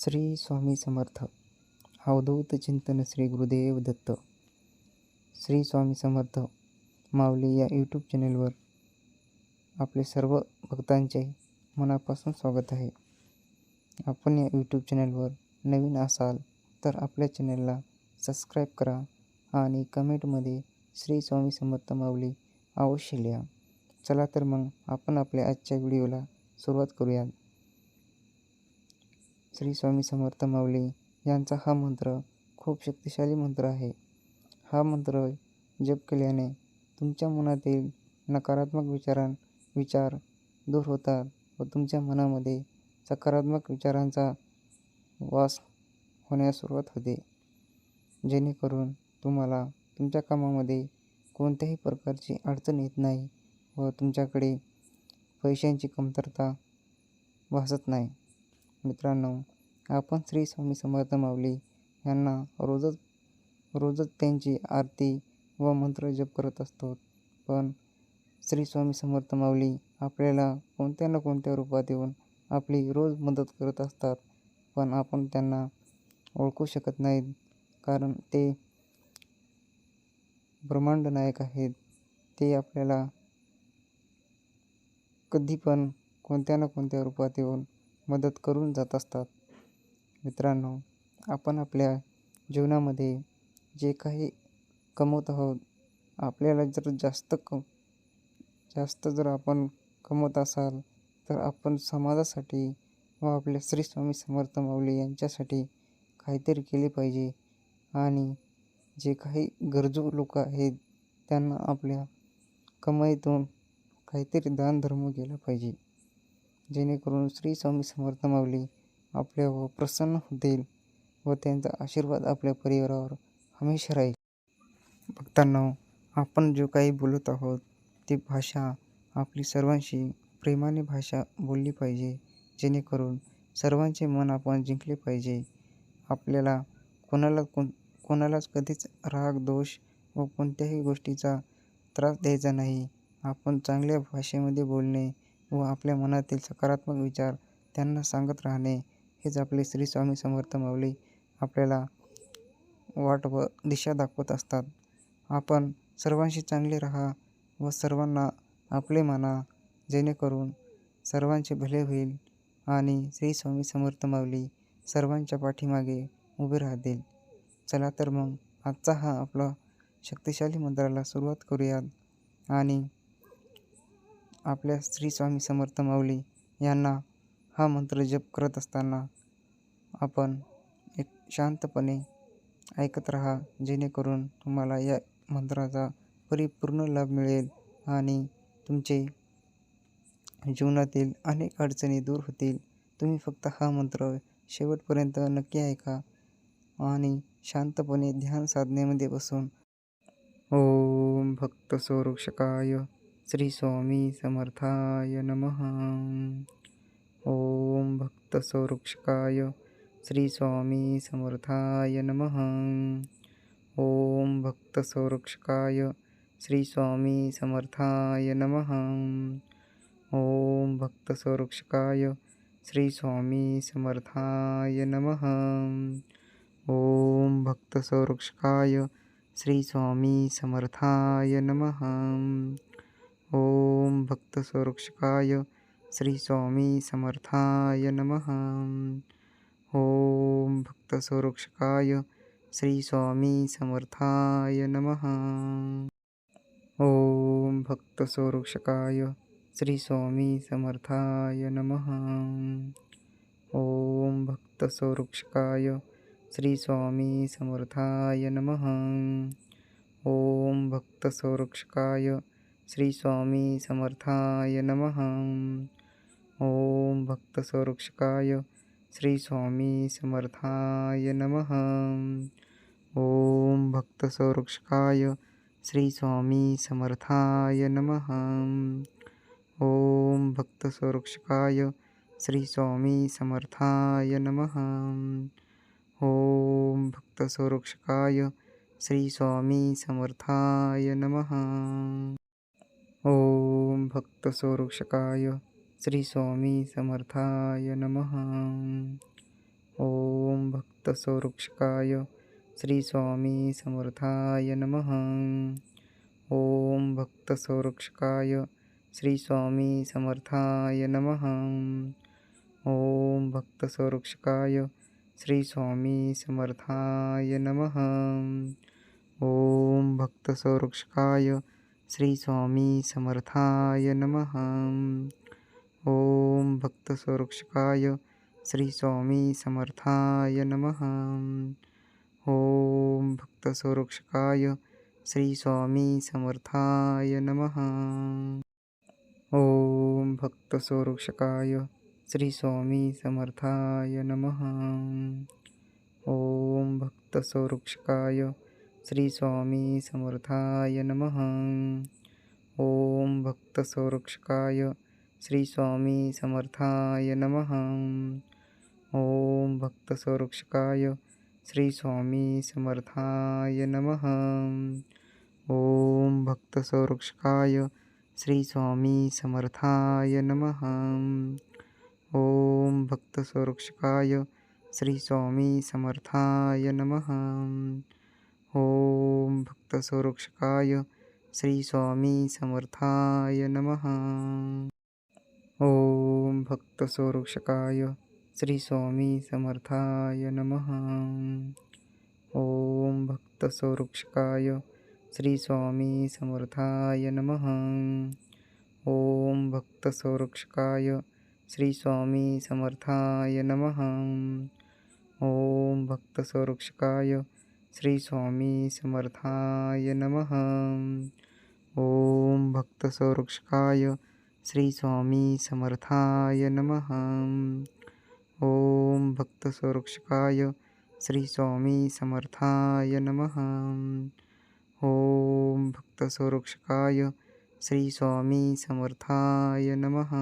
श्री स्वामी समर्थ. अवधूत चिंतन श्री गुरुदेव दत्त. श्री स्वामी समर्थ माऊली या यूट्यूब चॅनेलवर आपले सर्व भक्तांचे मनापासून स्वागत आहे. आपण या यूट्यूब चॅनेलवर नवीन असाल तर आपल्या चॅनेलला सबस्क्राईब करा आणि कमेंटमध्ये श्री स्वामी समर्थ माऊली अवश्य लिहा. चला तर मग आपण आपल्या आजच्या व्हिडिओला सुरुवात करूया श्री स्वामी समर्थ माऊली यांचा हा मंत्र खूप शक्तिशाली मंत्र आहे. हा मंत्र जप केल्याने तुमच्या मनातील नकारात्मक विचारां विचार दूर होतात व तुमच्या मनामध्ये सकारात्मक विचारांचा वास होण्यास सुरुवात होते. जेणेकरून तुम्हाला तुमच्या कामामध्ये कोणत्याही प्रकारची अडचण येत नाही व तुमच्याकडे पैशांची कमतरता भासत नाही. मित्रांनो आपण श्री स्वामी समर्थ माऊली यांना रोजच रोजच त्यांची आरती व मंत्र जप करत असतो. पण श्री स्वामी समर्थ माऊली आपल्याला कोणत्या ना कोणत्या रूपात येऊन आपली रोज मदत करत असतात पण आपण त्यांना ओळखू शकत नाहीत कारण ते ब्रह्मांड नायक आहेत. ते आपल्याला कधी पण कोणत्या ना कोणत्या रूपात येऊन मदत करून जात असतात. मित्रांनो आपण आपल्या जीवनामध्ये जे काही कमवत आहोत आपल्याला जर जास्त क जास्त जर आपण कमवत असाल तर आपण समाजासाठी व आपल्या श्री स्वामी समर्थ माऊली यांच्यासाठी काहीतरी केले पाहिजे. आणि जे काही गरजू लोक आहेत त्यांना आपल्या कमाईतून काहीतरी दानधर्म केला पाहिजे. जेणेकरून श्री स्वामी समर्थ माऊली आपल्यावर प्रसन्न होतील व त्यांचा आशीर्वाद आपल्या परिवारावर हमेशा राहील. भक्तांना आपण जो काही बोलत आहोत ती भाषा आपली सर्वांशी प्रेमाने भाषा बोलली पाहिजे जेणेकरून सर्वांचे मन आपण जिंकले पाहिजे. आपल्याला कोणाला कोण कोणालाच कधीच राग दोष व कोणत्याही गोष्टीचा त्रास द्यायचा नाही. आपण चांगल्या भाषेमध्ये बोलणे व आपल्या मनातील सकारात्मक विचार त्यांना सांगत राहणे. हेच आपले श्री स्वामी समर्थ माऊली आपल्याला वाट व दिशा दाखवत असतात. आपण सर्वांशी चांगले राहा व सर्वांना आपले माना जेणेकरून सर्वांचे भले होईल आणि श्री स्वामी समर्थ माऊली सर्वांच्या पाठीमागे उभे राहतील. चला तर मग आजचा हा आपला शक्तिशाली मंत्राला सुरुवात करूयात आणि आपल्या श्री स्वामी समर्थ माऊली यांना हा मंत्र जप करत असताना आपण एक शांतपणे ऐकत राहा जेणेकरून तुम्हाला या मंत्राचा परिपूर्ण लाभ मिळेल आणि तुमचे जीवनातील अनेक अडचणी दूर होतील. तुम्ही फक्त हा मंत्र शेवटपर्यंत नक्की ऐका आणि शांतपणे ध्यान साधनेमध्ये बसून. ओम भक्त संरक्षकाय श्री स्वामी समर्थाय नमः. ओम भक्त संरक्षकाय श्री स्वामी समर्थाय नमः. ओम भक्त संरक्षकाय श्री स्वामी समर्थाय नमः. ओम भक्त संरक्षकाय श्री स्वामी समर्थाय नमः. ओम भक्त संरक्षकाय श्री स्वामी समर्थाय नमः. ओम भक्त संरक्षकाय श्री स्वामी समर्थाय नमः। ओम भक्त संरक्षकाय श्री स्वामी समर्थाय नमः। ओम भक्त संरक्षकाय श्री स्वामी समर्थाय नमः। ओम भक्त संरक्षकाय श्री स्वामी समर्थाय नमः। ओम भक्त संरक्षकाय श्री स्वामी समर्थाय नमः। ओम भक्त संरक्षकाय श्री स्वामी समर्थाय नमः। ओम भक्त संरक्षकाय श्री स्वामी समर्थाय नमः। ओम भक्त संरक्षकाय श्री स्वामी समर्थाय नमः। ओम भक्त संरक्षकाय श्री स्वामी समर्थाय नमः। ओम भक्त संरक्षकाय श्री स्वामी समर्थाय नमः। भक्तसंरक्षकाय श्री स्वामी समर्थाय नम। ओम भक्तसंरक्षकाय श्री स्वामी समर्थाय नम। ओम भक्तसंरक्षकाय श्री स्वामी समर्थाय नम। ओम भक्तसंरक्षकाय श्री स्वामी समर्थाय नमः। ओम भक्तसंरक्षकाय श्री स्वामी समर्थाय नमः। ओम भक्तसंरक्षकाय श्री स्वामी समर्थाय नमः। ओम भक्तसंरक्षकाय श्री स्वामी समर्थाय नमः। ओम भक्तसंरक्षकाय श्री स्वामी समर्थाय नमः। ओम भक्तसंरक्षकाय श्री स्वामी समर्थाय नमः। ओम भक्तसंरक्षकाय श्री स्वामी समर्थाय नमः। ओम भक्तसंरक्षकाय श्री स्वामी समर्थाय नमः। ओम भक्तसंरक्षकाय श्री स्वामी समर्थाय नमः। ओम भक्तसंरक्षकाय श्री स्वामी समर्थाय नमः। ओम भक्तसंरक्षकाय श्री स्वामी समर्थाय नमः। ओम भक्तसंरक्षकाय श्री स्वामी समर्थाय नमः। ओम भक्तसंरक्षकाय श्री स्वामी समर्थाय नमः। ओम भक्तसंरक्षकाय श्री स्वामी समर्थाय नमः। ओम भक्तसंरक्षकाय श्री स्वामी समर्थाय नमः। ओम भक्तसंरक्षकाय श्री स्वामी समर्थाय नमः। ओम भक्तसंरक्षकाय श्री स्वामी समर्थाय नमः।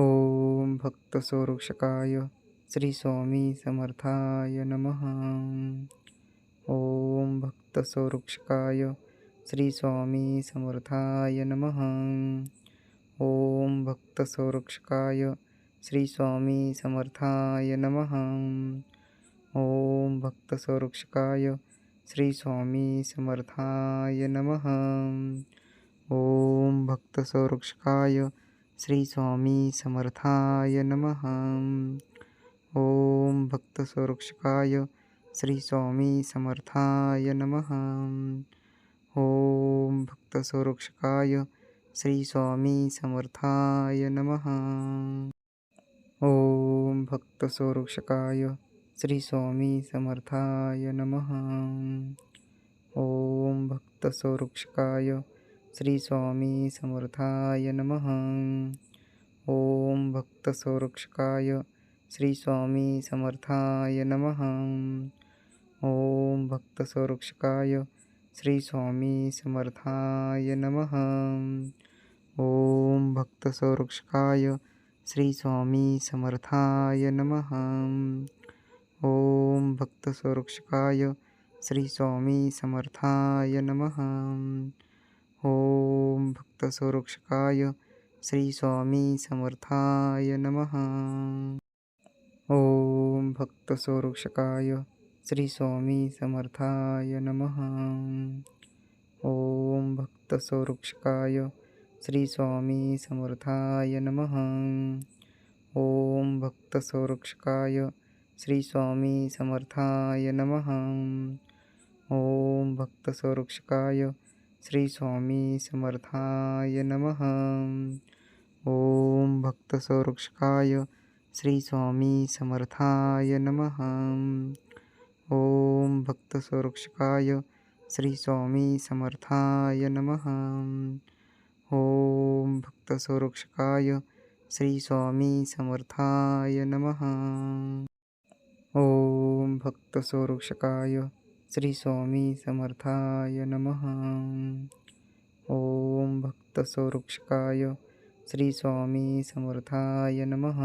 ओम भक्तसंरक्षकाय श्री स्वामी समर्थाय नमः। ओम भक्तसंरक्षकाय श्री स्वामी समर्थाय नमः। ओम भक्तस्वरक्षकाय श्री स्वामी समर्थाय नम। ओम भक्तसंरक्षकाय श्री स्वामी समर्थाय नमः। ओम भक्तस्वरक्षकाय श्री स्वामी समर्थाय नमः। ओम भक्तसंरक्षकाय श्री स्वामी समर्थाय नमः। ओम भक्तसंरक्षकाय श्री स्वामी समर्थाय नमः। ओम भक्तसंरक्षकाय श्री स्वामी समर्थाय नमः। ओम भक्तसंरक्षकाय श्री स्वामी समर्थाय नमः। ओम भक्तसंरक्षकाय श्री स्वामी समर्थाय नमः। ओम भक्तसंरक्षकाय श्री स्वामी समर्थाय नमः। ओम भक्तसंरक्षकाय श्री स्वामी समर्थाय नमः। ओम भक्तसंरक्षकाय श्री स्वामी समर्थाय नमः। ओम भक्तसंरक्षकाय श्री स्वामी समर्थाय नमः। ओम भक्तसंरक्षकाय श्री स्वामी समर्थाय नमः। ओम भक्तसंरक्षकाय श्री स्वामी समर्थाय नम। ओम भक्तसंरक्षकाय श्री स्वामी समर्थाय नम। ओम भक्तसंरक्षकाय श्री स्वामी समर्थाय नम। ओम भक्तसंरक्षकाय श्री स्वामी समर्थाय नमः। ओम भक्तसंरक्षकाय श्री स्वामी समर्थाय नमः। ओम भक्तसंरक्षकाय श्री स्वामी समर्थाय नमः। ओम भक्तसंरक्षकाय श्री स्वामी समर्थाय नमः। ओम भक्तसंरक्षकाय श्री स्वामी समर्थाय नमः।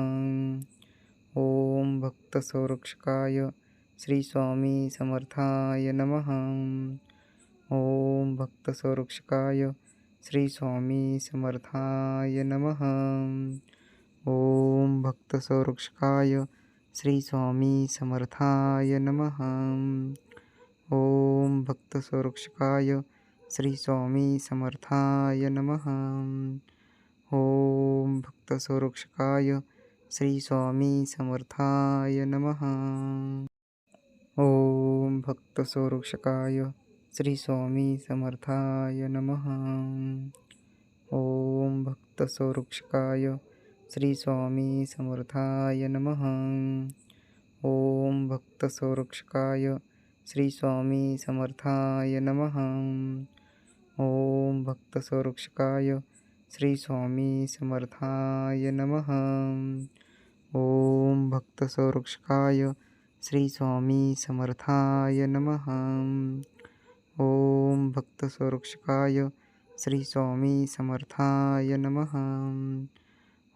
ओम भक्तसंरक्षकाय श्री स्वामी समर्थाय नमः। ओम भक्तसंरक्षकाय श्री स्वामी समर्थाय नमः। ओम भक्तसंरक्षकाय श्री स्वामी समर्थाय नमः। ओम भक्त संरक्षकाय श्री स्वामी समर्थाय नमः। ओम भक्त संरक्षकाय श्री स्वामी समर्थाय नमः। ओम भक्त संरक्षकाय श्री स्वामी समर्थाय नमः। ओम भक्त संरक्षकाय श्री स्वामी समर्थाय नमः। ओम भक्त संरक्षकाय श्री स्वामी समर्थाय नमः। ओम भक्त संरक्षकाय श्री स्वामी समर्थाय नमः। ओम भक्त संरक्षकाय श्री स्वामी समर्थाय नमः। ओम भक्त संरक्षकाय श्री स्वामी समर्थाय नमः।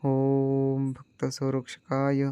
ओम भक्त संरक्षकाय